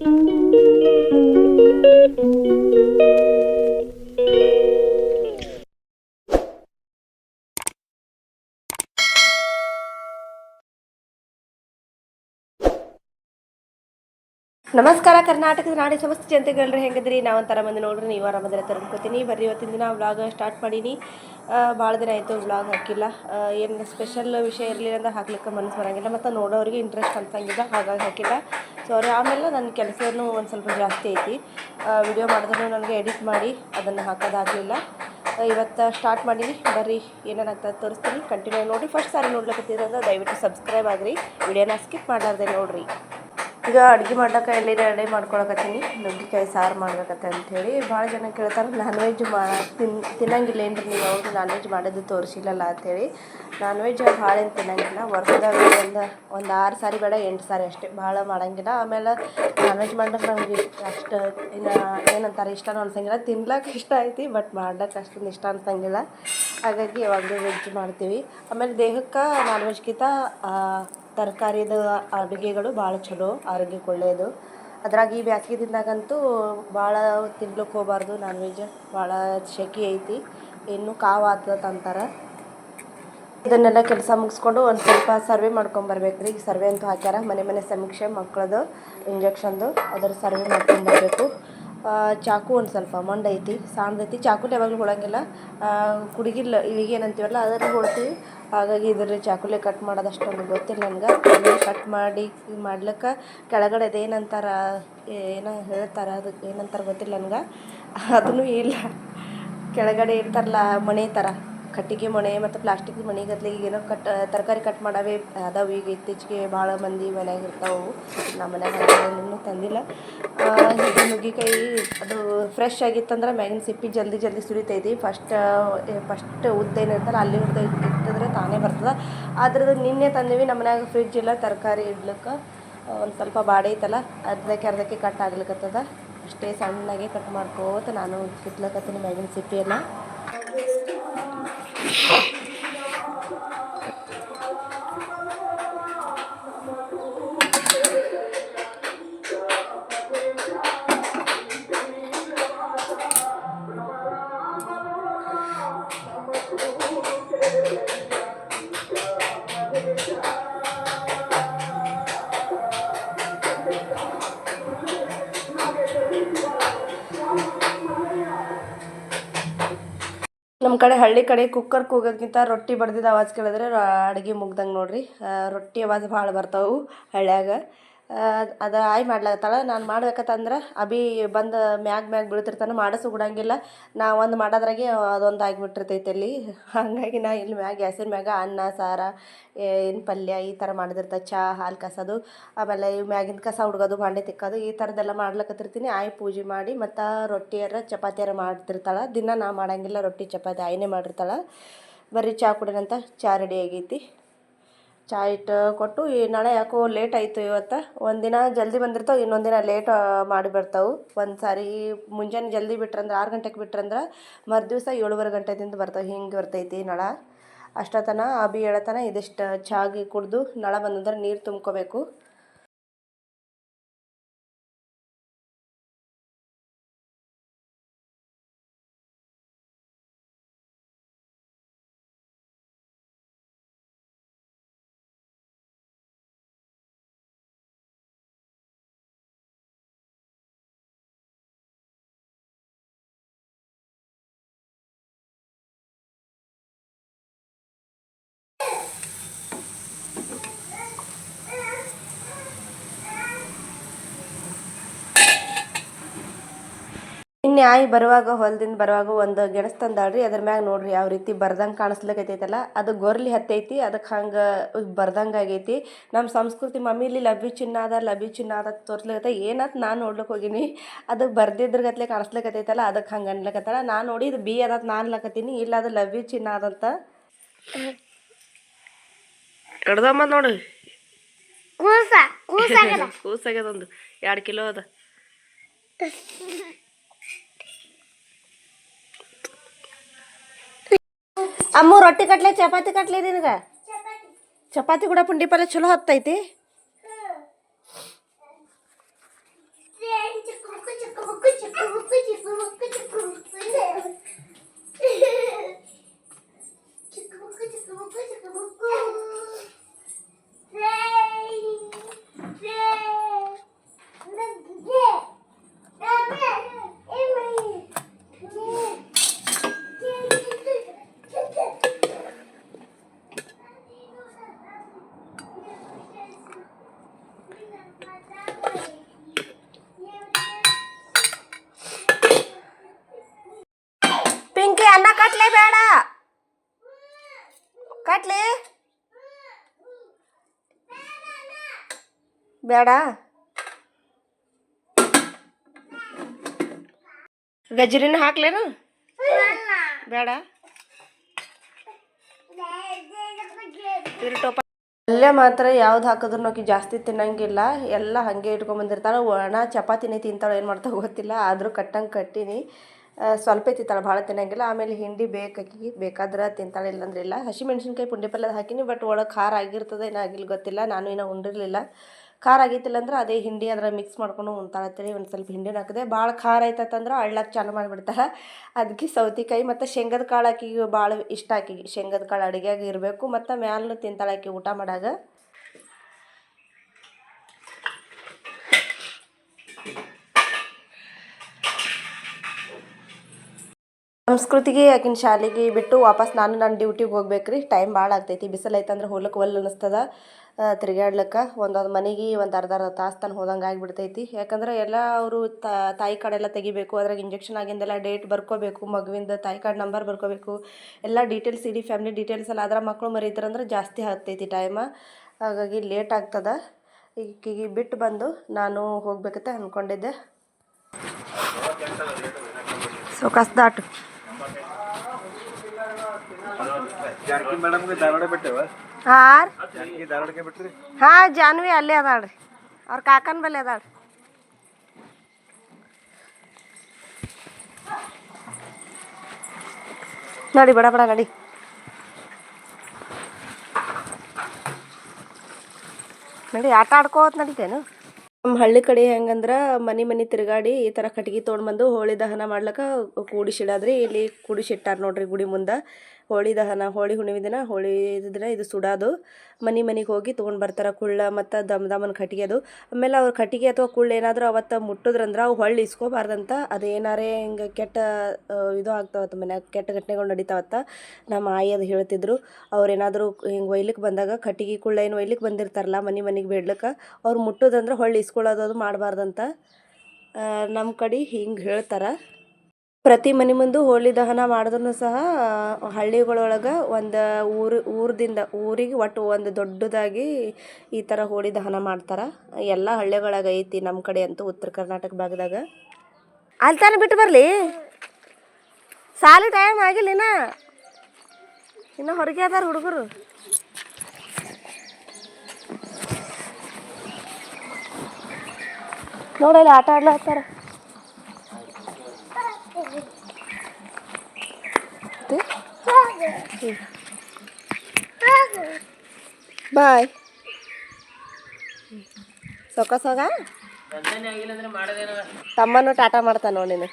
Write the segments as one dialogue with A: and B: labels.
A: ನಮಸ್ಕಾರ, ಕರ್ನಾಟಕದ ನಾಡಿ ಸಮಸ್ತ ಜನತೆಗಳ್ರಿ, ಹೆಂಗದ್ರಿ? ನಾವು ಒಂಥರ ಮಂದಿ ನೋಡ್ರಿ, ನೀವು ಆರಾಮದ್ರೆ ತರ್ಕೊತೀನಿ ಬರ್ರಿ, ಇವತ್ತಿನ ದಿನ ವ್ಲಾಗ್ ಸ್ಟಾರ್ಟ್ ಮಾಡೀನಿ. ಭಾಳ ದಿನ ಆಯಿತು ವ್ಲಾಗ್ ಹಾಕಿಲ್ಲ. ಏನು ಸ್ಪೆಷಲ್ ವಿಷಯ ಇರಲಿಲ್ಲ ಅಂದ್ರೆ ಹಾಕ್ಲಿಕ್ಕೆ ಮನಸ್ಸು ಬರೋಂಗಿಲ್ಲ. ಮತ್ತು ನೋಡೋರಿಗೆ ಇಂಟ್ರೆಸ್ಟ್ ಅನ್ಸಂಗಿಲ್ಲ ಹಾಗಾಗಿ ಹಾಕಿಲ್ಲ. ಸಾರಿ ಆಮೇಲೆ ನನ್ನ ಕೆಲಸನೂ ಒಂದು ಸ್ವಲ್ಪ ಜಾಸ್ತಿ ಐತಿ. ವಿಡಿಯೋ ಮಾಡಿದ್ರು ನನಗೆ ಎಡಿಟ್ ಮಾಡಿ ಅದನ್ನು ಹಾಕೋದಾಗಲಿಲ್ಲ. ಇವತ್ತು ಸ್ಟಾರ್ಟ್ ಮಾಡೀನಿ ಬರ್ರಿ, ಏನೇನಾಗ್ತದೆ ತೋರಿಸ್ತೀನಿ. ಕಂಟಿನ್ಯೂ ನೋಡಿ. ಫಸ್ಟ್ ಸಾರಿ ನೋಡ್ಲಿಕ್ಕೆ ದಯವಿಟ್ಟು ಸಬ್ಸ್ಕ್ರೈಬ್ ಆಗಿರಿ. ವಿಡಿಯೋನ ಸ್ಕಿಪ್ ಮಾಡಾರ್ದೆ ನೋಡಿರಿ. ಈಗ ಅಡುಗೆ ಮಾಡ್ಲಿಕ್ಕೆ ಎಲ್ಲಿ ರೆಡಿ ಮಾಡ್ಕೊಳಕತ್ತೀನಿ. ನುಗ್ಗಿಕಾಯಿ, ಸಾರು ಮಾಡ್ಬೇಕತ್ತ ಅಂಥೇಳಿ ಭಾಳ ಜನ ಕೇಳ್ತಾರೆ ನಾನ್ ವೆಜ್ ಮಾ ತಿನ್ ತಿನ್ನಂಗಿಲ್ಲ ಏನ್ರಿ ನೀವು? ಯಾವುದು ನಾನ್ ವೆಜ್ ಮಾಡೋದು ತೋರಿಸಿಲ್ಲಲ್ಲ ಅಂಥೇಳಿ ನಾನ್ ವೆಜ್ ಭಾಳ ಏನು ತಿನ್ನಂಗಿಲ್ಲ. ವರ್ಷದಾಗ ಒಂದು ಒಂದು ಆರು ಸಾರಿ ಬೇಡ, ಎಂಟು ಸಾರಿ ಅಷ್ಟೇ. ಭಾಳ ಮಾಡಂಗಿಲ್ಲ. ಆಮೇಲೆ ನಾನ್ ವೆಜ್ ಮಾಡ್ಲಿಕ್ಕೆ ನಮ್ಗೆ ಅಷ್ಟು ಏನಂತಾರೆ ಇಷ್ಟನೂ ಅನ್ಸಂಗಿಲ್ಲ. ತಿನ್ಲಕ್ಕೆ ಇಷ್ಟ ಐತಿ ಬಟ್ ಮಾಡ್ಲಿಕ್ಕೆ ಅಷ್ಟೊಂದು ಇಷ್ಟ ಅನ್ಸಂಗಿಲ್ಲ. ಹಾಗಾಗಿ ಯಾವಾಗಲೂ ವೆಜ್ ಮಾಡ್ತೀವಿ. ಆಮೇಲೆ ದೇಹಕ್ಕೆ ನಾನ್ ವೆಜ್ಗಿಂತ ತರಕಾರಿದು ಅಡುಗೆಗಳು ಭಾಳ ಚಲೋ, ಆರೋಗ್ಯಕ್ಕೆ ಒಳ್ಳೆಯದು. ಅದ್ರಾಗ ಈ ಬ್ಯಾಸ್ಗೆ ದಿನದಾಗಂತೂ ಭಾಳ ತಿನ್ಲಿಕ್ಕೆ ಹೋಗಬಾರ್ದು ನಾನ್ ವೆಜ್ ಭಾಳ ಶೆಕೆ ಐತಿ. ಇನ್ನು ಕಾವು ಆಗ್ತದೆ ಅಂತಾರೆ. ಇದನ್ನೆಲ್ಲ ಕೆಲಸ ಮುಗಿಸ್ಕೊಂಡು ಒಂದು ಸ್ವಲ್ಪ ಸರ್ವೆ ಮಾಡ್ಕೊಂಬರ್ಬೇಕು ರೀ ಸರ್ವೆ ಅಂತೂ ಹಾಕ್ಯಾರ. ಮನೆ ಮನೆ ಸಮೀಕ್ಷೆ ಮಕ್ಕಳದು ಇಂಜೆಕ್ಷನ್ದು, ಅದರ ಸರ್ವೆ ಮಾಡ್ಕೊಂಬರ್ಬೇಕು ಚಾಕು ಒಂದು ಸ್ವಲ್ಪ ಮಂಡ್ ಐತಿ ಸಣ್ಣದೈತಿ ಚಾಕು ಯಾವಾಗಲೂ ಹೊಳಂಗಿಲ್ಲ. ಕುಡುಗಿಲ್ಲ ಇಲ್ಲಿಗೆ ಏನಂತೀವಲ್ಲ ಅದನ್ನು ಹೊಳ್ತೀವಿ. ಹಾಗಾಗಿ ಇದ್ರ ಚಾಕುಲೆ ಕಟ್ ಮಾಡೋದು ಅಷ್ಟೊಂದು ಗೊತ್ತಿಲ್ಲ ನನಗೆ. ಕಟ್ ಮಾಡಿ ಮಾಡ್ಲಿಕ್ಕೆ ಕೆಳಗಡೆ ಅದೇನಂತಾರ ಏನೋ ಹೇಳ್ತಾರೆ ಅದಕ್ಕೆ ಏನಂತಾರೆ ಗೊತ್ತಿಲ್ಲ ನನಗೆ. ಅದೂ ಇಲ್ಲ. ಕೆಳಗಡೆ ಇರ್ತಾರಲ್ಲ ಮಣೆ ಥರ ಕಟ್ಟಿಗೆ ಮಣೆ ಮತ್ತು ಪ್ಲಾಸ್ಟಿಕ್ ಮಣೆ ಗದ್ಲಿಗೆ ಏನೋ ಕಟ್ ತರಕಾರಿ ಕಟ್ ಮಾಡವೆ ಅದಾವೆ ಈಗ ಇತ್ತೀಚೆಗೆ ಭಾಳ ಮಂದಿ ಮನೆಯಾಗ ಇರ್ತಾವೆ. ನಮ್ಮ ಮನೆಯಾಗ ತಂದಿಲ್ಲ. ಇದು ನುಗ್ಗಿಕಾಯಿ ಅದು ಫ್ರೆಶ್ ಆಗಿತ್ತಂದ್ರೆ ಮ್ಯಾಗಿನ ಸಿಪ್ಪಿ ಜಲ್ದಿ ಜಲ್ದಿ ಸುರಿತೈತಿ. ಫಸ್ಟ್ ಫಸ್ಟ್ ಉದ್ದ ಏನಿರ್ತಲ್ಲ ಅಲ್ಲಿ ಉದ್ದ ತಾನೇ ಬರ್ತದೆ. ಅದ್ರದ್ದು ನಿನ್ನೆ ತಂದೀವಿ, ನಮ್ಮ ಮನ್ಯಾಗ ಫ್ರಿಜ್ ಇಲ್ಲ, ತರಕಾರಿ ಇಡ್ಲಿಕ್ಕೆ ಒಂದು ಸ್ವಲ್ಪ ಬಾಡಿ ಐತಲ್ಲ, ಅರ್ಧಕ್ಕೆ ಅರ್ಧಕ್ಕೆ ಕಟ್ ಆಗ್ಲಿಕ್ಕತ್ತದ ಅಷ್ಟೇ ಸಣ್ಣಗೆ ಕಟ್ ಮಾಡ್ಕೋತ ನಾನು ಕಿತ್ಲಕತ್ತೀನಿ ಮ್ಯಾಗಿನ ಸಿಪ್ಪಿ ನಮ್ಮ ಕಡೆ ಹಳ್ಳಿ ಕಡೆ ಕುಕ್ಕರ್ ಕೂಗೋದ್ಕಿಂತ ರೊಟ್ಟಿ ಬಡ್ದಿದ್ದು ಆವಾಜ್ ಕೇಳಿದ್ರೆ ಅಡುಗೆ ಮುಗ್ದಂಗೆ ನೋಡ್ರಿ. ರೊಟ್ಟಿ ಆವಾಜ್ ಭಾಳ ಬರ್ತಾವೆ ಹಳ್ಳ್ಯಾಗ. ಅದು ಆಯ್ ಮಾಡ್ಲಾಕತ್ತಾಳ. ನಾನು ಮಾಡ್ಬೇಕತ್ತಂದ್ರೆ ಅಭಿ ಬಂದು ಮ್ಯಾಗ ಮ್ಯಾಗ ಬೀಳ್ತಿರ್ತಾನೆ, ಮಾಡಸು ಬಿಡಂಗಿಲ್ಲ. ನಾ ಒಂದು ಮಾಡೋದ್ರಾಗೆ ಅದೊಂದು ಆಗಿಬಿಟ್ಟಿರ್ತೈತೆ ಅಲ್ಲಿ. ಹಾಗಾಗಿ ನಾ ಇಲ್ಲಿ ಮ್ಯಾಗ, ಗ್ಯಾಸಿನ ಮ್ಯಾಗ ಅನ್ನ, ಸಾರ ಏನು ಪಲ್ಯ ಈ ಥರ ಮಾಡಿದಿರ್ತದೆ ಚಹಾ ಹಾಲು ಕಸೋದು, ಆಮೇಲೆ ಇವು ಮ್ಯಾಗಿನ ಕಸ ಹುಡ್ಗೋದು ಬಾಂಡೆ ತಿಕ್ಕೋದು ಈ ಥರದ್ದೆಲ್ಲ ಮಾಡ್ಲಕತ್ತಿರ್ತೀನಿ. ಆಯಿ ಪೂಜೆ ಮಾಡಿ ಮತ್ತು ರೊಟ್ಟಿಯಾರ, ಚಪಾತಿಯಾರ ಮಾಡ್ತಿರ್ತಾಳೆ. ದಿನ ನಾ ಮಾಡಂಗಿಲ್ಲ, ರೊಟ್ಟಿ, ಚಪಾತಿ ಆಯ್ನೇ ಮಾಡಿರ್ತಾಳೆ. ಬರೀ ಚಹಾ ಕುಡಿನಂತ ಚಹಾ ರೆಡಿ ಆಗೈತಿ. ಚಹಾ ಇಟ್ಟು ಕೊಟ್ಟು ಈ ನಾಳೆ ಯಾಕೋ ಲೇಟ್ ಆಯಿತು ಇವತ್ತು. ಒಂದಿನ ಜಲ್ದಿ ಬಂದಿರ್ತಾವೆ, ಇನ್ನೊಂದು ದಿನ ಲೇಟ್ ಮಾಡಿ ಬರ್ತಾವೆ. ಒಂದು ಸಾರಿ ಮುಂಜಾನೆ ಜಲ್ದಿ ಬಿಟ್ರಂದ್ರೆ, ಆರು ಗಂಟೆಗೆ ಬಿಟ್ರಂದ್ರೆ ಮರುದಿವ್ಸ ಏಳುವರೆ ಗಂಟೆದಿಂದ ಬರ್ತಾವೆ. ಹಿಂಗೆ ಬರ್ತೈತಿ ನಳ. ಅಷ್ಟೊತ್ತನ ಅಬಿ ಹೇಳತನ, ಇದಿಷ್ಟು ಚಾಗಿ ಕುಡಿದು ನಳ ಬಂದಂದ್ರೆ ನೀರು ತುಂಬ್ಕೋಬೇಕು. ಇನ್ನು ಆಯಿ ಬರುವಾಗ ಹೊಲದಿಂದ ಬರುವಾಗ ಒಂದು ಗೆಣಸ್ ತಂದಾಳ್ರಿ ಅದ್ರ ಮ್ಯಾಗ ನೋಡ್ರಿ ಯಾವ ರೀತಿ ಬರ್ದಂಗೆ ಕಾಣಿಸ್ಲಕೈತೈತಲ್ಲ ಅದು ಗೊರ್ಲಿ ಹತ್ತೈತಿ ಅದಕ್ಕೆ ಹಂಗೆ ಬರ್ದಂಗೆ ಆಗೈತಿ. ನಮ್ಮ ಸಂಸ್ಕೃತಿ ಮಮ್ಮಿಲಿ ಲಭ್ಯ ಚಿನ್ನ ಅದ ಲಭ್ಯ ಚಿನ್ನ ಅದ ತೋರ್ಸ್ಲಿಕತ್ತ ಏನತ್ ನಾನು ನೋಡ್ಲಿಕ್ಕೆ ಹೋಗಿನಿ ಅದು ಬರ್ದಿದ್ರ ಗತ್ಲೆ ಕಾಣಿಸ್ಲಿಕ್ಕತ್ತೈತಲ್ಲ ಅದಕ್ಕೆ ಹಂಗೆ ಅನ್ಲಕತ್ತಲ್ಲ ನಾನು ನೋಡಿ ಇದು ಬಿ ಅದ ನಾನು ಅನ್ಲಕತ್ತೀನಿ ಇಲ್ಲ ಅದು ಲಬ್ಬಿ ಚಿನ್ನ ಅದಂತ. ಹಿಡ್ದಮ್ಮ ನೋಡು.
B: ಕೂಸ ಕೂಸಾಗದ
A: ಕೂಸಾಗ್ಯದೊಂದು ಎರಡು ಕಿಲೋ ಅದ. ಅಮ್ಮ ರೊಟ್ಟಿ ಕಟ್ಲೆ ಚಪಾತಿ ಕಟ್ಲೆ ನಿನಗೆ ಚಪಾತಿ ಕೂಡ ಪುಂಡಿ ಪಲ್ಲೆ ಚಲೋ ಹತ್ತೈತಿ ಚಿಕ್ಕ ಕಟ್ಲೆ ಬೇಡ. ಕಟ್ಲಿ. ಬೇಡ. ಗಜ್ರಿನ ಹಾಕ್ಲೇನು? ಬೇಡ. ಅಲ್ಲೇ ಮಾತ್ರ ಯಾವ್ದು ಹಾಕಿದ್ರು ನೋಕಿ ಜಾಸ್ತಿ ತಿನ್ನಂಗಿಲ್ಲ. ಎಲ್ಲ ಹಂಗೆ ಇಟ್ಕೊಂಡ್ ಇಟ್ಕೊಂಡ್ಬಂದಿರ್ತಾಳೆ ಒಣ ಚಪಾತಿನೇ ತಿಂತಾಳೆ. ಏನು ಮಾಡ್ತಾವ ಗೊತ್ತಿಲ್ಲ. ಆದರೂ ಕಟ್ಟಂಗೆ ಕಟ್ಟಿನಿ. ಸ್ವಲ್ಪ ತಿಂತಾಳೆ ಭಾಳ ತಿನ್ನಂಗಿಲ್ಲ. ಆಮೇಲೆ ಹಿಂಡಿ ಬೇಕಾಕಿ ಬೇಕಾದ್ರೆ ತಿಂತಾಳೆ, ಇಲ್ಲಂದ್ರೆ ಇಲ್ಲ. ಹಸಿಮೆಣ್ಸಿನ್ಕಾಯಿ ಪುಂಡಿ ಪಲ್ಯದ ಹಾಕಿನಿ ಬಟ್ ಒಳಗೆ ಖಾರ ಆಗಿರ್ತದೆ ಏನಾಗಿಲ್ಲ ಗೊತ್ತಿಲ್ಲ. ನಾನು ಇನ್ನೂ ಉಂಡಿರಲಿಲ್ಲ. ಖಾರ ಆಗಿತ್ತಿಲ್ಲ ಅಂದ್ರೆ ಅದೇ ಹಿಂಡಿ ಅದರ ಮಿಕ್ಸ್ ಮಾಡ್ಕೊಂಡು ಉಣ್ತಾಳತ್ತೇಳಿ ಒಂದು ಸ್ವಲ್ಪ ಹಿಂಡಿನ ಹಾಕಿದೆ. ಭಾಳ ಖಾರ ಆಯ್ತಂದ್ರೆ ಅಳ್ಳಕ್ಕೆ ಚಾಲು ಮಾಡಿಬಿಡ್ತಾರೆ ಅದಕ್ಕೆ ಸೌತಿಕಾಯಿ ಮತ್ತು ಶೇಂಗದ ಕಾಳು ಆಕಿಗೆ ಭಾಳ ಇಷ್ಟ ಆಕಿಗೆ ಶೇಂಗದ ಕಾಳು ಅಡುಗೆಯಾಗಿ ಇರಬೇಕು, ಮತ್ತು ಮ್ಯಾಲೂ ತಿಂತಾಳೆ ಆಕಿ ಊಟ ಮಾಡಾಗ. ಸಂಸ್ಕೃತಿಗೆ, ಆಕಿನ ಶಾಲೆಗೆ ಬಿಟ್ಟು ವಾಪಸ್ ನಾನು ನನ್ನ ಡ್ಯೂಟಿಗೆ ಹೋಗ್ಬೇಕು ರೀ ಟೈಮ್ ಭಾಳ ಆಗ್ತೈತಿ. ಬಿಸಿಲು ಐತಂದ್ರೆ ಹೋಲಕ್ಕೆ ಒಲ್ಲೆ ಅನ್ನಿಸ್ತದ. ತಿರುಗಾಡ್ಲಿಕ್ಕೆ ಒಂದೊಂದು ಮನೆಗೆ ಒಂದು ಅರ್ಧ ಅರ್ಧ ತಾಸು ತನಕ ಹೋದಂಗೆ ಆಗಿಬಿಡ್ತೈತಿ. ಯಾಕಂದ್ರೆ ಎಲ್ಲ ಅವರು ತಾಯಿ ಕಾರ್ಡ್ ಎಲ್ಲ ತೆಗಿಬೇಕು, ಅದ್ರಾಗ ಇಂಜೆಕ್ಷನ್ ಆಗಿಂದೆಲ್ಲ ಡೇಟ್ ಬರ್ಕೋಬೇಕು, ಮಗುವಿಂದ ತಾಯಿ ಕಾರ್ಡ್ ನಂಬರ್ ಬರ್ಕೋಬೇಕು. ಎಲ್ಲ ಡೀಟೇಲ್ಸ್ ಇಡೀ ಫ್ಯಾಮಿಲಿ ಡೀಟೇಲ್ಸ್ ಎಲ್ಲ ಅದರ ಮಕ್ಕಳು ಮರಿತಾರಂದ್ರೆ ಜಾಸ್ತಿ ಆಗ್ತೈತಿ ಟೈಮ ಹಾಗಾಗಿ ಲೇಟ್ ಆಗ್ತದ. ಈಗ ಬಿಟ್ಟು ಬಂದು ನಾನು ಹೋಗ್ಬೇಕಂತ ಅಂದ್ಕೊಂಡಿದ್ದೆ ಸೊ ಕಸ್ದಾಟು.
C: ಜಾನಕಿ ಮೇಡಮ್ಗೆ ಧಾರವಾಡ ಬಿಟ್ಟೆವ?
A: ಹಾಂ
C: ಜಾನಕಿ ಧಾರವಾಡಕ್ಕೆ ಬಿಟ್ರಿ?
A: ಹಾಂ ಜಾನ್ವಿ ಅಲ್ಲೇ ಅದಾಳ್ರಿ. ಅವ್ರ ಕಾಕನ ಬಲ್ಲಿ ಅದಾಳ್ರಿ. ನಡಿ ಬಡ ಬಡ ನಡಿ. ನಡಿ ಆಟ ಆಡ್ಕೋತ ನಡಿತೇನು? ನಮ್ಮ ಹಳ್ಳಿ ಕಡೆ ಹೆಂಗಂದ್ರೆ ಮನೆ ಮನೆ ತಿರುಗಾಡಿ ಈ ಥರ ಕಟ್ಗೆ ತೊಗೊಂಡ್ಬಂದು ಹೋಳಿ ದಹನ ಮಾಡ್ಲಿಕ್ಕೆ ಕೂಡಿಸಿಡಾದ್ರಿ ಇಲ್ಲಿ ಕೂಡಿಸಿಟ್ಟಾರ ನೋಡ್ರಿ ಗುಡಿ ಮುಂದೆ. ಹೋಳಿ ದಹನ, ಹೋಳಿ ಹುಣ್ಣಿಮೆ ದಿನ, ಹೋಳಿ ದಿನ ಇದು ಸುಡೋದು. ಮನೆ ಮನೆಗೆ ಹೋಗಿ ತೊಗೊಂಡು ಬರ್ತಾರೆ ಕುಳ್ಳ ಮತ್ತು ದಮ್ ದಮನ ಕಟ್ಟಿಗೆ ಅದು. ಆಮೇಲೆ ಅವ್ರ ಕಟ್ಟಿಗೆ ಅಥವಾ ಕುಳ್ಳ ಏನಾದರೂ ಅವತ್ತು ಮುಟ್ಟಿದ್ರಂದ್ರೆ ಅವು ಹೊಳ್ಳಿ ಇಸ್ಕೋಬಾರ್ದಂತ. ಅದು ಏನಾರೇ ಹಿಂಗೆ ಕೆಟ್ಟ ಇದು ಆಗ್ತಾವತ್ತ ಮನ್ಯಾಗ, ಕೆಟ್ಟ ಘಟನೆಗಳು ನಡೀತಾವತ್ತ. ನಮ್ಮ ಆಯಿ ಅದು ಹೇಳ್ತಿದ್ರು. ಅವ್ರೇನಾದರೂ ಹಿಂಗೆ ಒಯ್ಲಿಕ್ಕೆ ಬಂದಾಗ ಕಟ್ಟಿಗೆ ಕುಳ್ಳ ಏನು ಒಯ್ಲಿಕ್ಕೆ ಬಂದಿರ್ತಾರಲ್ಲ ಮನೆ ಮನೆಗೆ ಬೇಡ್ಲಿಕ್ಕೆ, ಅವ್ರು ಮುಟ್ಟೋದಂದ್ರೆ ಹೊಳ್ಳಿ ಇಸ್ಕೊಳ್ಳೋದು ಅದು ಮಾಡಬಾರ್ದಂತ. ನಮ್ಮ ಕಡೆ ಹಿಂಗೆ ಹೇಳ್ತಾರೆ. ಪ್ರತಿ ಮನೆ ಮುಂದೆ ಹೋಳಿ ದಹನ ಮಾಡಿದ್ರು ಸಹ ಹಳ್ಳಿಗಳೊಳಗೆ ಒಂದು ಊರು, ಊರದಿಂದ, ಊರಿಗೆ ಒಟ್ಟು ಒಂದು ದೊಡ್ಡದಾಗಿ ಈ ಥರ ಹೋಳಿ ದಹನ ಮಾಡ್ತಾರೆ. ಎಲ್ಲ ಹಳ್ಳಿಗಳಾಗ ಐತಿ ನಮ್ಮ ಕಡೆ ಅಂತೂ ಉತ್ತರ ಕರ್ನಾಟಕ ಭಾಗದಾಗ. ಅಲ್ಲಿ ತಾನೇ ಬಿಟ್ಟು ಬರಲಿ. ಸಾಲಿ ಟೈಮ್ ಆಗಿಲ್ಲ ಇನ್ನ. ಇನ್ನು ಹೊರಗೆ ಅದಾರ ಹುಡುಗರು. ನೋಡಲ್ಲಿ ಆಟ ಆಡ್ಲತ್ತಾರ. ಬಾಯ್. ಸೊಕ ಸೊಗ? ತಮ್ಮನು ಟಾಟಾ ಮಾಡ್ತಾನ ನೋಡಿ ನೀನು.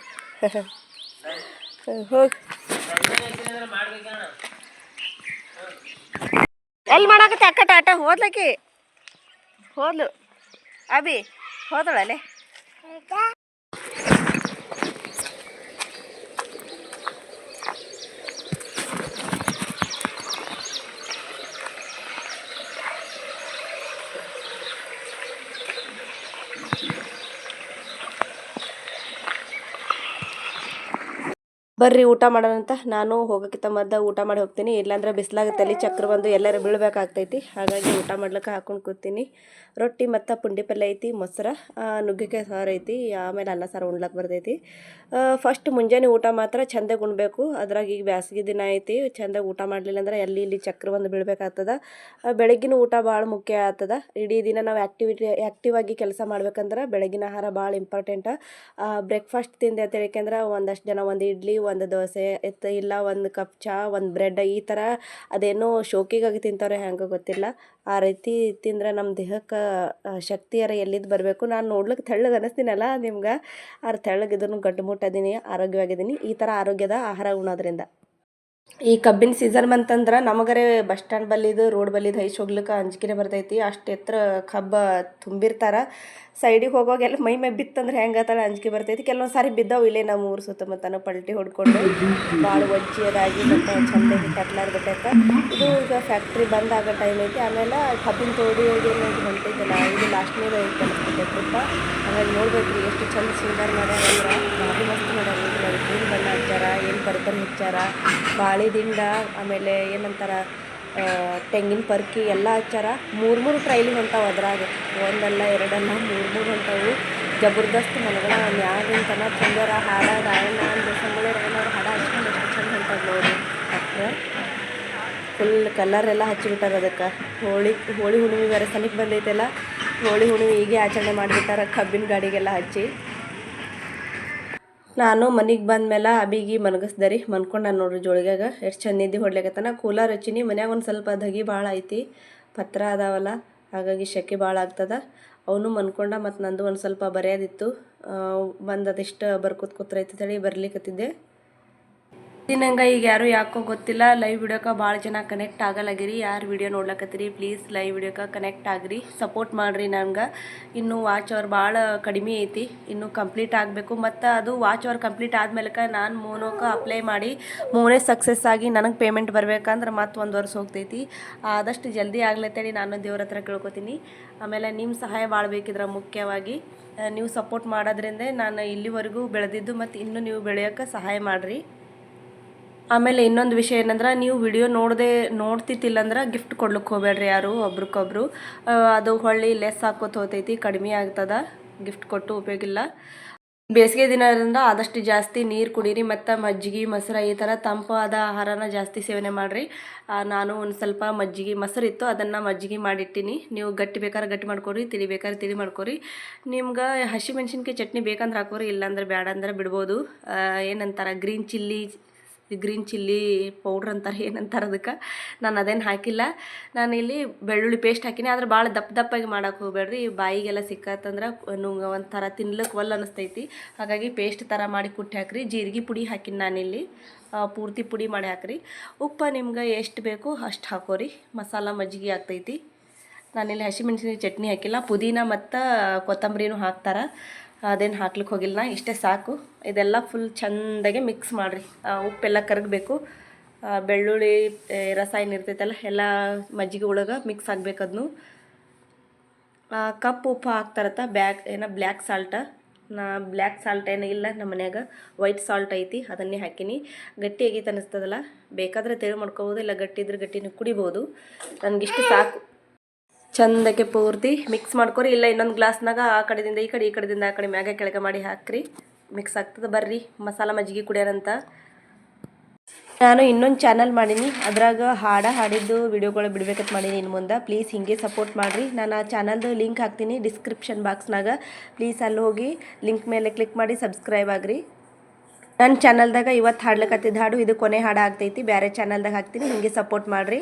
A: ಹೋಗಿ. ಎಲ್ಲಿ ಮಾಡಕತ್ತೆ ಅಕ್ಕ ಟಾಟಾ? ಹೋದ್ಲಕ್ಕಿ? ಹೋದ್ಲು. ಅಭಿ, ಹೋದಳಲ್ಲೇ? ಬರ್ರಿ, ಊಟ ಮಾಡೋಣ ಅಂತ ನಾನು ಹೋಗೋಕ್ಕಿಂತ ಮದ್ದ ಊಟ ಮಾಡಿ ಹೋಗ್ತೀನಿ. ಇಲ್ಲಾಂದ್ರೆ ಬಿಸಿಲಾಗ ತಲೆ ಚಕ್ರ ಬಂದು ಎಲ್ಲರೂ ಬೀಳ್ಬೇಕಾಗ್ತೈತಿ. ಹಾಗಾಗಿ ಊಟ ಮಾಡ್ಲಿಕ್ಕೆ ಹಾಕೊಂಡು ಕೂತೀನಿ. ರೊಟ್ಟಿ ಮತ್ತು ಪುಂಡಿ ಪಲ್ಯ ಐತಿ, ಮೊಸರ ನುಗ್ಗಿಕಾಯಿ ಸಾರು ಐತಿ, ಆಮೇಲೆ ಅನ್ನ ಸಾರು ಉಣ್ಲಕ್ಕೆ ಬರ್ತೈತಿ. ಫಸ್ಟ್ ಮುಂಜಾನೆ ಊಟ ಮಾತ್ರ ಚೆಂದಾಗಿ ಉಣ್ಬೇಕು. ಅದ್ರಾಗ ಈಗ ಬ್ಯಾಸ್ಗೆ ದಿನ ಐತಿ, ಚೆಂದಾಗಿ ಊಟ ಮಾಡಲಿಲ್ಲ ಅಂದ್ರೆ ಅಲ್ಲಿ ಇಲ್ಲಿ ಚಕ್ರ ಬಂದು ಬೀಳ್ಬೇಕಾಗ್ತದ. ಬೆಳಗಿನ ಊಟ ಭಾಳ ಮುಖ್ಯ ಆಗ್ತದ. ಇಡೀ ದಿನ ನಾವು ಆ್ಯಕ್ಟಿವಿಟಿ ಆ್ಯಕ್ಟಿವ್ ಆಗಿ ಕೆಲಸ ಮಾಡ್ಬೇಕಂದ್ರೆ ಬೆಳಗಿನ ಆಹಾರ ಭಾಳ ಇಂಪಾರ್ಟೆಂಟ ಬ್ರೇಕ್ಫಾಸ್ಟ್ ತಿಂದೆ ಅಂತ ಹೇಳಿಕೆಂದ್ರೆ ಒಂದಷ್ಟು ಜನ ಒಂದು ಇಡ್ಲಿ ಒಂದು ದೋಸೆ ಎತ್ತ ಇಲ್ಲ ಒಂದು ಕಪ್ ಚಹಾ ಒಂದು ಬ್ರೆಡ್, ಈ ಥರ ಅದೇನೋ ಶೋಕಿಗಾಗಿ ತಿಂತಾರೆ ಹೆಂಗೆ ಗೊತ್ತಿಲ್ಲ. ಆ ರೀತಿ ತಿಂದ್ರೆ ನಮ್ಮ ದೇಹಕ್ಕೆ ಶಕ್ತಿಯರ ಎಲ್ಲಿದ್ದು ಬರಬೇಕು? ನಾನು ನೋಡ್ಲಿಕ್ಕೆ ತೆಳ್ಳಗೆ ಅನಿಸ್ತೀನಲ್ಲ ನಿಮ್ಗೆ. ಆ ತೆಳ್ಳಗಿದ್ರು ಗಟ್ಟಿ ಮುಟ್ಟದೀನಿ ಆರೋಗ್ಯವಾಗಿದ್ದೀನಿ ಈ ಥರ ಆರೋಗ್ಯದ ಆಹಾರ ಉಣೋದ್ರಿಂದ. ಈ ಕಬ್ಬಿನ ಸೀಸನ್ ಬಂತಂದ್ರೆ ನಮಗರೆ ಬಸ್ ಸ್ಟ್ಯಾಂಡ್ ಬಲ್ಲಿದು ರೋಡ್ ಬಲ್ಲಿದು ಹೈಸ್ ಹೋಗ್ಲಿಕ್ಕೆ ಅಂಜಿಕೆನೆ ಬರ್ತೈತಿ. ಅಷ್ಟು ಎತ್ತರ ಕಬ್ಬ ತುಂಬಿರ್ತಾರ. ಸೈಡಿಗೆ ಎಲ್ಲ ಮೈ ಮೈ ಬಿತ್ತಂದ್ರೆ ಹೆಂಗತ್ತಲ್ಲ ಅಂಜಿಕೆ ಬರ್ತೈತಿ. ಕೆಲವೊಂದು ಸಾರಿ ಬಿದ್ದಾವು ಇಲ್ಲೇ ನಮ್ಮ ಊರು ಸುತ್ತಮುತ್ತನೂ ಪಲ್ಟಿ ಹೊಡ್ಕೊಂಡು. ಭಾಳ ಒಜ್ಜಿಯದಾಗಿ ಮತ್ತು ಕಟ್ಲಾರ್ ಬಿಟ್ಟೈತೆ ಇದು ಈಗ ಫ್ಯಾಕ್ಟ್ರಿ ಬಂದ್ ಟೈಮ್ ಐತಿ. ಆಮೇಲೆ ಕಬ್ಬಿನ ತೋಡಿ ಹೋಗಿ ಹೊಂಟೈತಲ್ಲ, ಇದು ಲಾಸ್ಟ್ನೇದು ಮೇಲೆ ಐತೆ ಆಮೇಲೆ ನೋಡ್ಬೇಕು ಎಷ್ಟು ಚಂದ ಸಿಂಗರ್ ಮಾಡ್ಯಾರ ಅಂದ್ರೆ ಭಾರಿ ಮಸ್ತ್ ಮಾಡ್ಯಾರ. ಹಚ್ಚಾರ ಏನು ಬರ್ಬರಿ ಹಚ್ಚಾರ ಬಾಳೆ ದಿಂಡ ಆಮೇಲೆ ಏನಂತಾರ ತೆಂಗಿನ ಪರ್ಕಿ ಎಲ್ಲ ಹಚ್ಚಾರ ಮೂರು ಮೂರು ಟ್ರೈಲಿಗೆ ಹೊಂಟಾವ ಅದ್ರಾಗ. ಒಂದಲ್ಲ, ಎರಡಲ್ಲ, ಮೂರು ಮೂರು ಹೊಂಟಾವು. ಜಬರ್ದಸ್ತ್ ಮನಗಳ ಮ್ಯಾಗಿಂತನ ಚಂದರ ಹಾಡ, ರಾಯಣ್ಣ ಅವ್ರ ಹಾಡ ಹಚ್ಕೊಂಡು ಎಷ್ಟು ಚಂದ ನೋಡಿ ಡಾಕ್ಟ್ರ ಫುಲ್ ಕಲರ್ ಎಲ್ಲ ಹಚ್ಚಿಬಿಟ್ಟಾರ ಅದಕ್ಕೆ. ಹೋಳಿ ಹೋಳಿ ಹುಣ್ಣಿಮೆ ಬೇರೆ ಸನಿಕ್ ಬಂದೈತೆಲ್ಲ, ಹೋಳಿ ಹುಣ್ಣಿಮೆ ಹೀಗೆ ಆಚರಣೆ ಮಾಡಿಬಿಟ್ಟಾರ ಕಬ್ಬಿನ ಗಾಡಿಗೆಲ್ಲ ಹಚ್ಚಿ. ನಾನು ಮನೆಗೆ ಬಂದ್ಮೇಲೆ ಅಬಿಗಿ ಮಲಗಿಸ್ದೆ ರೀ ಮನ್ಕೊಂಡ ನೋಡ್ರಿ ಜೋಳಿಗ್ಯಾಗ. ಎಷ್ಟು ಚಂದ ನಿದ್ದೆ ಹೊಡ್ಲಿಕ್ಕತ್ತಾನ ಕೂಲರ್ ಹಚ್ಚಿನಿ ಮನ್ಯಾಗ ಒಂದು ಸ್ವಲ್ಪ ಧಗಿ ಭಾಳ ಐತಿ. ಪತ್ರ ಅದಾವಲ್ಲ, ಹಾಗಾಗಿ ಶೆಕೆ ಭಾಳ ಆಗ್ತದ. ಅವನು ಮನ್ಕೊಂಡ ಮತ್ತು ನಂದು ಒಂದು ಸ್ವಲ್ಪ ಬರೆಯೋದಿತ್ತು. ಬಂದು ಅದೆಷ್ಟು ಬರ್ಕೋತ ಕೂತ್ರೈತಿ ತಡಿ, ಬರ್ಲಿಕತ್ತಿದ್ದೆ. ನಂಗೆ ಈಗ ಯಾರು ಯಾಕೋ ಗೊತ್ತಿಲ್ಲ. ಲೈವ್ ವಿಡಿಯೋಕ್ಕೆ ಭಾಳ ಜನ ಕನೆಕ್ಟ್ ಆಗಲ್ಲಾಗಿರಿ ಯಾರು ವಿಡಿಯೋ ನೋಡ್ಲಕತ್ತೀರಿ ಪ್ಲೀಸ್ ಲೈವ್ ವಿಡಿಯೋಕ್ಕೆ ಕನೆಕ್ಟ್ ಆಗ್ರಿ. ಸಪೋರ್ಟ್ ಮಾಡಿರಿ ನಂಗೆ ಇನ್ನು ವಾಚ್ ಅವರ್ ಭಾಳ ಕಡಿಮೆ ಐತಿ. ಇನ್ನು ಕಂಪ್ಲೀಟ್ ಆಗಬೇಕು. ಮತ್ತು ಅದು ವಾಚ್ ಅವರ್ ಕಂಪ್ಲೀಟ್ ಆದಮೇಲೆ ನಾನು ಮೋನೋಕ್ಕೆ ಅಪ್ಲೈ ಮಾಡಿ, ಮೂನೇ ಸಕ್ಸಸ್ ಆಗಿ ನನಗೆ ಪೇಮೆಂಟ್ ಬರ್ಬೇಕಂದ್ರೆ ಮತ್ತೆ ಒಂದು ವರ್ಷ ಹೋಗ್ತೈತಿ. ಆದಷ್ಟು ಜಲ್ದಿ ಆಗ್ಲತ್ತೇಳಿ ನಾನು ದೇವ್ರ ಹತ್ರ ಕೇಳ್ಕೊತೀನಿ. ಆಮೇಲೆ ನಿಮ್ಮ ಸಹಾಯ ಭಾಳ ಬೇಕಿದ್ರೆ ಮುಖ್ಯವಾಗಿ. ನೀವು ಸಪೋರ್ಟ್ ಮಾಡೋದ್ರಿಂದ ನಾನು ಇಲ್ಲಿವರೆಗೂ ಬೆಳೆದಿದ್ದು ಮತ್ತು ಇನ್ನೂ ನೀವು ಬೆಳೆಯೋಕ್ಕೆ ಸಹಾಯ ಮಾಡಿರಿ. ಆಮೇಲೆ ಇನ್ನೊಂದು ವಿಷಯ ಏನಂದ್ರೆ, ನೀವು ವಿಡಿಯೋ ನೋಡದೆ, ನೋಡ್ತಿತ್ತಿಲ್ಲಂದ್ರೆ ಗಿಫ್ಟ್ ಕೊಡ್ಲಿಕ್ಕೆ ಹೋಗ್ಬೇಡ್ರಿ ಯಾರು, ಒಬ್ರಿಗೊಬ್ರು. ಅದು ಹೊಳ್ಳಿ ಲೆಸ್ ಹಾಕೋತ ಹೋತೈತಿ ಕಡಿಮೆ ಆಗ್ತದ ಗಿಫ್ಟ್ ಕೊಟ್ಟು ಉಪಯೋಗಿಲ್ಲ ಬೇಸಿಗೆ ದಿನದಿಂದ ಆದಷ್ಟು ಜಾಸ್ತಿ ನೀರು ಕುಡೀರಿ, ಮತ್ತು ಮಜ್ಜಿಗೆ, ಮೊಸರು ಈ ಥರ ತಂಪಾದ ಆಹಾರನ ಜಾಸ್ತಿ ಸೇವನೆ ಮಾಡಿರಿ. ನಾನು ಒಂದು ಸ್ವಲ್ಪ ಮಜ್ಜಿಗೆ, ಮೊಸರು ಇತ್ತು, ಅದನ್ನು ಮಜ್ಜಿಗೆ ಮಾಡಿಟ್ಟಿನಿ. ನೀವು ಗಟ್ಟಿ ಬೇಕಾದ್ರೆ ಗಟ್ಟಿ ಮಾಡ್ಕೊರಿ, ತಿಳಿ ಬೇಕಾದ್ರೆ ತಿಳಿ ಮಾಡ್ಕೊರಿ. ನಿಮ್ಗೆ ಹಸಿಮೆಣ್ಸಿನ್ಕಾಯಿ ಚಟ್ನಿ ಬೇಕಂದ್ರೆ ಹಾಕೋರಿ, ಇಲ್ಲಾಂದ್ರೆ ಬೇಡ ಅಂದ್ರೆ ಬಿಡ್ಬೋದು ಏನಂತಾರೆ green chilli green chilli powder ಅಂತಾರೆ, ಏನಂತಾರೆ ಅದಕ್ಕೆ. ನಾನು ಅದೇನು ಹಾಕಿಲ್ಲ. ನಾನು ಇಲ್ಲಿ ಬೆಳ್ಳುಳ್ಳಿ ಪೇಸ್ಟ್ ಹಾಕಿನಿ. ಆದ್ರೆ ಭಾಳ ದಪ್ಪ ದಪ್ಪಾಗಿ ಮಾಡೋಕೆ ಹೋಗ್ಬೇಡ್ರಿ. ಬಾಯಿಗೆಲ್ಲ ಸಿಕ್ಕತ್ತಂದ್ರೆ ನುಂಗ ಒಂಥರ ತಿನ್ಲಿಕ್ಕೆ ಒಲ್ಲ ಅನಿಸ್ತೈತಿ. ಹಾಗಾಗಿ ಪೇಸ್ಟ್ ಥರ ಮಾಡಿ ಕುಟ್ಟಿ ಹಾಕ್ರಿ. ಜೀರಿಗೆ ಪುಡಿ ಹಾಕಿನಿ ನಾನಿಲ್ಲಿ ಪೂರ್ತಿ ಪುಡಿ ಮಾಡಿ ಹಾಕ್ರಿ. ಉಪ್ಪು ನಿಮ್ಗೆ ಎಷ್ಟು ಬೇಕು ಅಷ್ಟು ಹಾಕೋರಿ. ಮಸಾಲ ಮಜ್ಜಿಗೆ ಆಗ್ತೈತಿ. ನಾನಿಲ್ಲಿ ಹಸಿಮೆಣ್ಸಿನ ಚಟ್ನಿ ಹಾಕಿಲ್ಲ. ಪುದೀನ ಮತ್ತು ಕೊತ್ತಂಬರಿನೂ ಹಾಕ್ತಾರೆ. ಅದೇನು ಹಾಕ್ಲಿಕ್ಕೆ ಹೋಗಿಲ್ಲ ಇಷ್ಟೇ ಸಾಕು. ಇದೆಲ್ಲ ಫುಲ್ ಚೆಂದಾಗೆ ಮಿಕ್ಸ್ ಮಾಡಿರಿ. ಉಪ್ಪೆಲ್ಲ ಕರಗಬೇಕು. ಬೆಳ್ಳುಳ್ಳಿ ರಸ ಏನಿರ್ತೈತಲ್ಲ, ಎಲ್ಲ ಮಜ್ಜಿಗೆ ಒಳಗೆ ಮಿಕ್ಸ್ ಆಗಬೇಕು ಅದನ್ನು ಕಪ್ ಉಪ್ಪು ಹಾಕ್ತಾರತ್ತ ಬ್ಯಾಕ್, ಏನೋ, ಬ್ಲ್ಯಾಕ್ ಸಾಲ್ಟ. ನಾ, ಬ್ಲ್ಯಾಕ್ ಸಾಲ್ಟ್ ಏನೂ ಇಲ್ಲ ನಮ್ಮ ಮನ್ಯಾಗ. ವೈಟ್ ಸಾಲ್ಟ್ ಐತಿ, ಅದನ್ನೇ ಹಾಕೀನಿ. ಗಟ್ಟಿ ಆಗೈತೆ ಅನ್ನಿಸ್ತದಲ್ಲ ಬೇಕಾದರೆ ತೆಳು ಮಾಡ್ಕೋಬೋದು, ಇಲ್ಲ ಗಟ್ಟಿ ಇದ್ರೆ ಗಟ್ಟಿನೂ ಕುಡಿಬೋದು. ನನಗಿಷ್ಟು ಸಾಕು. ಚಂದಕ್ಕೆ ಪೂರ್ತಿ ಮಿಕ್ಸ್ ಮಾಡ್ಕೊರಿ. ಇಲ್ಲ, ಇನ್ನೊಂದು ಗ್ಲಾಸ್ನಾಗ ಆ ಕಡೆದಿಂದ, ಈ ಕಡೆ, ಈ ಕಡೆದಿಂದ ಆ ಕಡೆ ಮ್ಯಾಗೆ ಕೆಳಗೆ ಮಾಡಿ ಹಾಕ್ರಿ. ಮಿಕ್ಸ್ ಆಗ್ತದೆ. ಬರ್ರಿ, ಮಸಾಲ ಮಜ್ಜಿಗೆ ಕುಡಿಯೋರಂತ. ನಾನು ಇನ್ನೊಂದು ಚಾನಲ್ ಮಾಡೀನಿ. ಅದ್ರಾಗ ಹಾಡ ಹಾಡಿದ್ದು ವಿಡಿಯೋಗಳು ಬಿಡ್ಬೇಕಂತ ಮಾಡೀನಿ ಇನ್ನು ಮುಂದೆ. ಪ್ಲೀಸ್ ಹಿಂಗೆ ಸಪೋರ್ಟ್ ಮಾಡಿರಿ. ನಾನು ಆ ಚಾನಲ್ದು ಲಿಂಕ್ ಹಾಕ್ತೀನಿ ಡಿಸ್ಕ್ರಿಪ್ಷನ್ ಬಾಕ್ಸ್ನಾಗ ಪ್ಲೀಸ್ ಅಲ್ಲಿ ಹೋಗಿ ಲಿಂಕ್ ಮೇಲೆ ಕ್ಲಿಕ್ ಮಾಡಿ ಸಬ್ಸ್ಕ್ರೈಬ್ ಆಗ್ರಿ. ನನ್ನ ಚಾನಲ್ದಾಗ ಇವತ್ತು ಹಾಡ್ಲಿಕ್ಕತ್ತಿದ್ದ ಹಾಡು, ಇದು ಕೊನೆ ಹಾಡು ಆಗ್ತೈತಿ. ಬೇರೆ ಚಾನಲ್ದಾಗ ಹಾಕ್ತೀನಿ. ಹಿಂಗೆ ಸಪೋರ್ಟ್ ಮಾಡಿರಿ.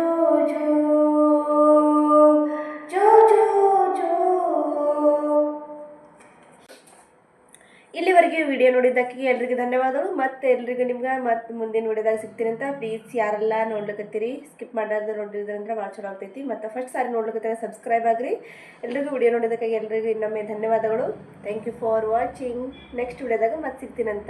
A: ವಿಡಿಯೋ ನೋಡಿದ್ದಕ್ಕೆ ಎಲ್ರಿಗೂ ಧನ್ಯವಾದಗಳು. ಮತ್ತೆ ಎಲ್ರಿಗೂ ನಿಮ್ಗೆ ಮತ್ತೆ ಮುಂದಿನ ಸಿಗ್ತೀನಿ ಅಂತ. ಪ್ಲೀಸ್ ಯಾರೆಲ್ಲ ನೋಡ್ಲಿಕತ್ತೀರಿ ಸ್ಕಿಪ್ ಮಾಡೋದು ನೋಡಿದ್ರಂದ್ರೆ ಭಾಳ ಚಲೋ ಆಗ್ತೈತಿ. ಮತ್ತೆ ಫಸ್ಟ್ ಸಾರಿ ನೋಡ್ಲಿಕ್ಕೆ ಸಬ್ಸ್ಕ್ರೈಬ್ ಆಗ್ರಿ. ಎಲ್ರಿಗೂ ವಿಡಿಯೋ ನೋಡಿದ್ದಕ್ಕೆ ಎಲ್ರಿಗೂ ಇನ್ನೊಮ್ಮೆ ಧನ್ಯವಾದಗಳು. Thank you for watching next ವಿಡಿಯೋದಾಗ ಮತ್ತೆ ಸಿಗ್ತೀನಂತ